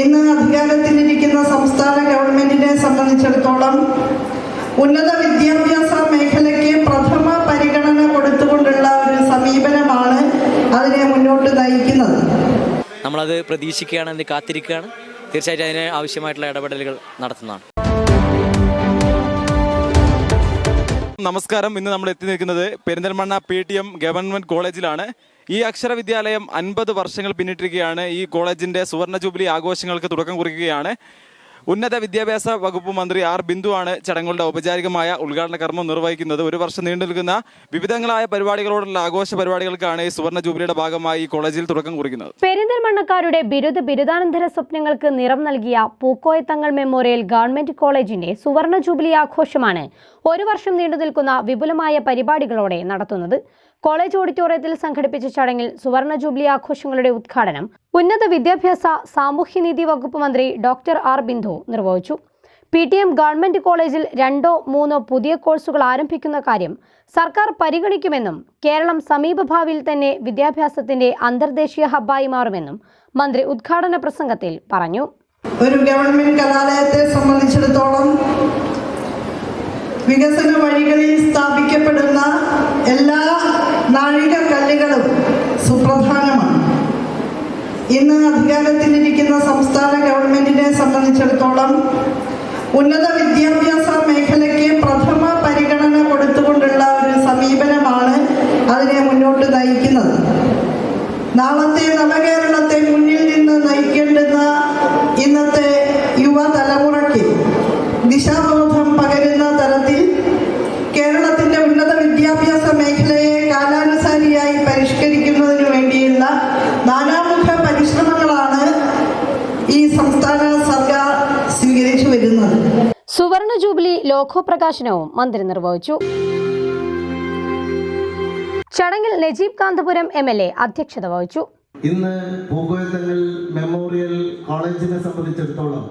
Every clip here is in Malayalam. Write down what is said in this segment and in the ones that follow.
ഇന്ന് അധികാരത്തിലിരിക്കുന്ന സംസ്ഥാന ഗവൺമെന്റിനെ സംബന്ധിച്ചിടത്തോളം ഉന്നത വിദ്യാഭ്യാസ മേഖലയ്ക്ക് പ്രഥമ പരിഗണന കൊടുത്തുകൊണ്ടുള്ള ഒരു സമീപനമാണ് അതിനെ മുന്നോട്ട് നയിക്കുന്നത്. നമ്മളത് പ്രതീക്ഷിക്കുകയാണ് അതിന് കാത്തിരിക്കുകയാണ്. തീർച്ചയായിട്ടും അതിന് ആവശ്യമായിട്ടുള്ള ഇടപെടലുകൾ നടത്തുന്നതാണ്. നമസ്കാരം. ഇന്ന് നമ്മൾ എത്തി നിൽക്കുന്നത് Perinthalmanna P T M government കോളേജിലാണ്. ഈ അക്ഷര വിദ്യാലയം അൻപത് വർഷങ്ങൾ പിന്നിട്ടിരിക്കുകയാണ്. ഈ കോളേജിന്റെ സുവർണ ജൂബിലി ആഘോഷങ്ങൾക്ക് തുടക്കം കുറിക്കുകയാണ്. ഉന്നത വിദ്യാഭ്യാസ വകുപ്പ് മന്ത്രി ആർ ബിന്ദുവാണ് ചടങ്ങുകളുടെ ഔപചാരികമായ ഉദ്ഘാടന കർമ്മം നിർവഹിക്കുന്നത്. ഒരു വർഷം നീണ്ടു നിൽക്കുന്ന വിവിധങ്ങളായ പരിപാടികളോടുള്ള ആഘോഷ പരിപാടികൾക്കാണ് ഈ സുവർണ ജൂബിലിയുടെ ഭാഗമായി ഈ കോളേജിൽ തുടക്കം കുറിക്കുന്നത്. പെരിന്തൽമണ്ണക്കാരുടെ ബിരുദ ബിരുദാനന്തര സ്വപ്നങ്ങൾക്ക് നിറം നൽകിയ പൂക്കോയത്തങ്ങൾ മെമ്മോറിയൽ ഗവൺമെന്റ് കോളേജിന്റെ സുവർണ ജൂബിലി ആഘോഷമാണ് ഒരു വർഷം നീണ്ടു നിൽക്കുന്ന വിപുലമായ പരിപാടികളോടെ നടത്തുന്നത്. കോളേജ് ഓഡിറ്റോറിയത്തിൽ സംഘടിപ്പിച്ച ചടങ്ങിൽ സുവർണ ജൂബിലി ആഘോഷങ്ങളുടെ ഉദ്ഘാടനം ഉന്നത വിദ്യാഭ്യാസ സാമൂഹ്യനീതി വകുപ്പ് മന്ത്രി ഡോക്ടർ ആർ ബിന്ദു നിർവഹിച്ചു. പി ടി എം ഗവൺമെന്റ് കോളേജിൽ രണ്ടോ മൂന്നോ പുതിയ കോഴ്സുകൾ ആരംഭിക്കുന്ന കാര്യം സർക്കാർ പരിഗണിക്കുമെന്നും കേരളം സമീപഭാവിയിൽ തന്നെ വിദ്യാഭ്യാസത്തിന്റെ അന്തർദേശീയ ഹബ്ബായി മാറുമെന്നും മന്ത്രി ഉദ്ഘാടന പ്രസംഗത്തിൽ പറഞ്ഞു. ഒരു ഗവൺമെന്റ് കലാലയത്തെ സംബന്ധിച്ചിടത്തോളം വികസന വഴികളിൽ സ്ഥാപിക്കപ്പെടുന്ന എല്ലാ ഇന്ന് അധികാരത്തിലിരിക്കുന്ന സംസ്ഥാന ഗവൺമെന്റിനെ സംബന്ധിച്ചിടത്തോളം ഉന്നത വിദ്യാഭ്യാസ മേഖലയ്ക്ക് പ്രഥമ പരിഗണന കൊടുത്തുകൊണ്ടുള്ള ഒരു സമീപനമാണ് അതിനെ മുന്നോട്ട് നയിക്കുന്നത്. നാളത്തെ നവകേരളത്തെ മുന്നിൽ നിന്ന് നയിക്കേണ്ടുന്ന ഇന്നത്തെ സുവർണ ജൂബിലി ലോഗോപ്രകാശനവും മന്ത്രി നിർവഹിച്ചു. ചടങ്ങിൽ Najeeb Kanthapuram M L A അധ്യക്ഷത വഹിച്ചു. ഇന്ന് പൂക്കോയത്തങ്ങൾ മെമ്മോറിയൽ കോളേജിനെ സംബന്ധിച്ചിടത്തോളം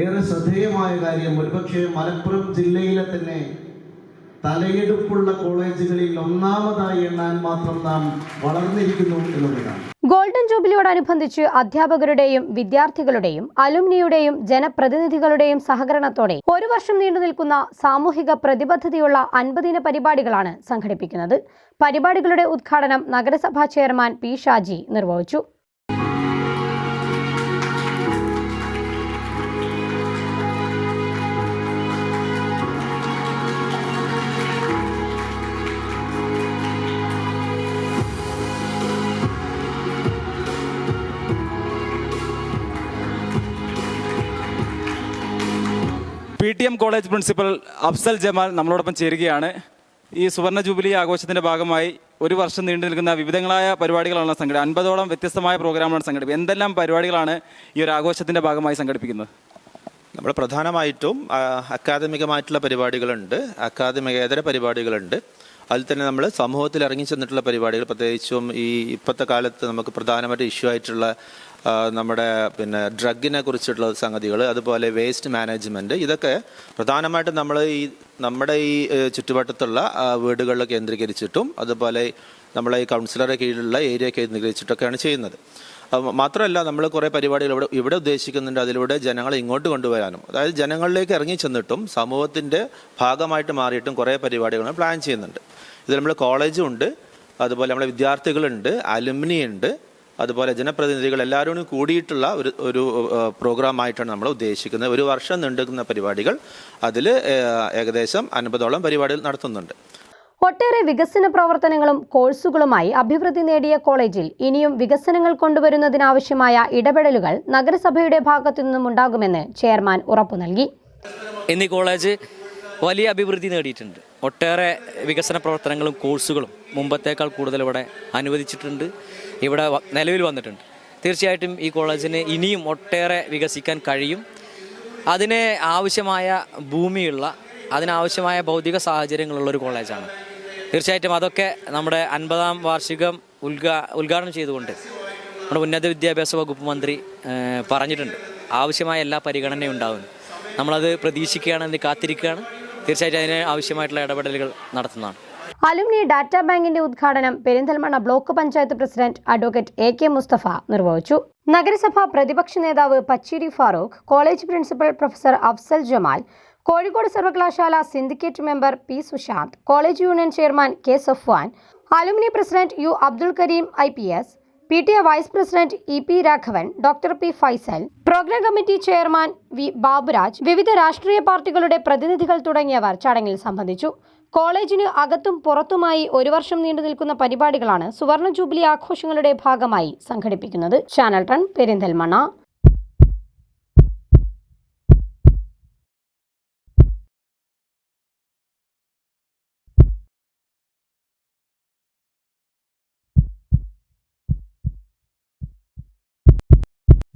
ഏറെ ശ്രദ്ധേയമായ കാര്യം ഒരുപക്ഷെ മലപ്പുറം ജില്ലയിലെ തന്നെ തലയെടുപ്പുള്ള കോളേജുകളിൽ ഒന്നാമതായി എണ്ണാൻ മാത്രം നാം വളർന്നിരിക്കുന്നു എന്നുള്ളതാണ്. ഗോൾഡൻ ജൂബിലിയോടനുബന്ധിച്ച് അധ്യാപകരുടെയും വിദ്യാർത്ഥികളുടെയും അലുമിനിയുടെയും ജനപ്രതിനിധികളുടെയും സഹകരണത്തോടെ ഒരു വർഷം നീണ്ടു നിൽക്കുന്ന സാമൂഹിക പ്രതിബദ്ധതയുള്ള അൻപതിന പരിപാടികളാണ് സംഘടിപ്പിക്കുന്നത്. പരിപാടികളുടെ ഉദ്ഘാടനം നഗരസഭാ ചെയർമാൻ പി ഷാജി നിർവഹിച്ചു. T M college principal Afsal Jamal നമ്മളോടൊപ്പം ചേരുകയാണ്. ഈ സുവർണ ജൂബിലി ആഘോഷത്തിന്റെ ഭാഗമായി ഒരു വർഷം നീണ്ടു നിൽക്കുന്ന വിവിധങ്ങളായ പരിപാടികളാണ് സംഘടിപ്പിക്കുക അൻപതോളം വ്യത്യസ്തമായ പ്രോഗ്രാമാണ് സംഘടിപ്പിക്കുന്നത് എന്തെല്ലാം പരിപാടികളാണ് ഈ ഒരു ആഘോഷത്തിന്റെ ഭാഗമായി സംഘടിപ്പിക്കുന്നത്? നമ്മൾ പ്രധാനമായിട്ടും അക്കാദമികമായിട്ടുള്ള പരിപാടികളുണ്ട്. അക്കാദമികേതര പരിപാടികളുണ്ട്. അതിൽ തന്നെ നമ്മൾ സമൂഹത്തിൽ ഇറങ്ങി ചെന്നിട്ടുള്ള പരിപാടികൾ പ്രത്യേകിച്ചും ഈ ഇപ്പോഴത്തെ കാലത്ത് നമുക്ക് പ്രധാനമായിട്ട് ഇഷ്യൂ ആയിട്ടുള്ള നമ്മുടെ പിന്നെ ഡ്രഗിനെ കുറിച്ചിട്ടുള്ള സംഗതികൾ അതുപോലെ വേസ്റ്റ് മാനേജ്മെന്റ് ഇതൊക്കെ പ്രധാനമായിട്ടും നമ്മൾ ഈ നമ്മുടെ ഈ ചുറ്റുവട്ടത്തുള്ള വീടുകളിൽ കേന്ദ്രീകരിച്ചിട്ടും അതുപോലെ നമ്മളെ ഈ കൗൺസിലറുടെ കീഴിലുള്ള ഏരിയ കേന്ദ്രീകരിച്ചിട്ടൊക്കെയാണ് ചെയ്യുന്നത്. മാത്രമല്ല നമ്മൾ കുറേ പരിപാടികൾ ഇവിടെ ഇവിടെ ഉദ്ദേശിക്കുന്നുണ്ട് അതിലൂടെ ജനങ്ങളെ ഇങ്ങോട്ട് കൊണ്ടുവരാനും. അതായത് ജനങ്ങളിലേക്ക് ഇറങ്ങി ചെന്നിട്ടും സമൂഹത്തിന്റെ ഭാഗമായിട്ട് മാറിയിട്ടും കുറേ പരിപാടികൾ പ്ലാൻ ചെയ്യുന്നുണ്ട്. ഇതിൽ നമ്മൾ കോളേജും ഉണ്ട് അതുപോലെ നമ്മളെ വിദ്യാർത്ഥികളുണ്ട് അലുമിനി ഉണ്ട് അതുപോലെ ജനപ്രതിനിധികൾ എല്ലാവരും കൂടിയിട്ടുള്ള ഒരു ഒരു പ്രോഗ്രാം ആയിട്ടാണ് നമ്മൾ ഉദ്ദേശിക്കുന്നത്. ഒരു വർഷം നീണ്ടുന്ന പരിപാടികൾ അതിൽ ഏകദേശം അൻപതോളം പരിപാടികൾ നടത്തുന്നുണ്ട്. ഒട്ടേറെ വികസന പ്രവർത്തനങ്ങളും കോഴ്സുകളുമായി അഭിവൃദ്ധി നേടിയ കോളേജിൽ ഇനിയും വികസനങ്ങൾ കൊണ്ടുവരുന്നതിനാവശ്യമായ ഇടപെടലുകൾ നഗരസഭയുടെ ഭാഗത്തു നിന്നും ഉണ്ടാകുമെന്ന് ചെയർമാൻ ഉറപ്പു നൽകി. എന്നീ കോളേജ് വലിയ അഭിവൃദ്ധി നേടിയിട്ടുണ്ട്. ഒട്ടേറെ വികസന പ്രവർത്തനങ്ങളും കോഴ്സുകളും മുമ്പത്തേക്കാൾ കൂടുതൽ ഇവിടെ അനുവദിച്ചിട്ടുണ്ട്. ഇവിടെ നിലവിൽ വന്നിട്ടുണ്ട്. തീർച്ചയായിട്ടും ഈ കോളേജിന് ഇനിയും ഒട്ടേറെ വികസിക്കാൻ കഴിയും. അതിന് ആവശ്യമായ ഭൂമിയുള്ള അതിനാവശ്യമായ ഭൗതിക സാഹചര്യങ്ങളുള്ള ഒരു കോളേജാണ്. തീർച്ചയായിട്ടും അതൊക്കെ നമ്മുടെ അൻപതാം വാർഷികം ഉദ്ഘാ ഉദ്ഘാടനം ചെയ്തുകൊണ്ട് നമ്മുടെ ഉന്നത വിദ്യാഭ്യാസ വകുപ്പ് മന്ത്രി പറഞ്ഞിട്ടുണ്ട്. ആവശ്യമായ എല്ലാ പരിഗണനയും ഉണ്ടാകുന്നു നമ്മളത് പ്രതീക്ഷിക്കുകയാണ് കാത്തിരിക്കുകയാണ്. തീർച്ചയായിട്ടും അതിന് ആവശ്യമായിട്ടുള്ള ഇടപെടലുകൾ നടത്തുന്നതാണ്. അലുമിനി ഡാറ്റാ ബാങ്കിന്റെ ഉദ്ഘാടനം Perinthalmanna block panchayat president advocate A K Musthafa നിർവഹിച്ചു. നഗരസഭാ പ്രതിപക്ഷ നേതാവ് Pacheeri Farooq college principal professor Afsal Jamal Kozhikode സർവകലാശാല syndicate member P Sushanth college union chairman K Safwan alumni president U Abdul Kareem I P S P T A vice president E P Raghavan doctor P Faisal programme committee chairman V Baburaj വിവിധ രാഷ്ട്രീയ പാർട്ടികളുടെ പ്രതിനിധികൾ തുടങ്ങിയവർ ചടങ്ങിൽ സംബന്ധിച്ചു. കോളേജിന് അകത്തും പുറത്തുമായി ഒരു വർഷം നീണ്ടു നിൽക്കുന്ന പരിപാടികളാണ് സുവർണ ജൂബിലി ആഘോഷങ്ങളുടെ ഭാഗമായി സംഘടിപ്പിക്കുന്നത്. ചാനൽ ടൺ പെരിന്തൽമണ്ണ.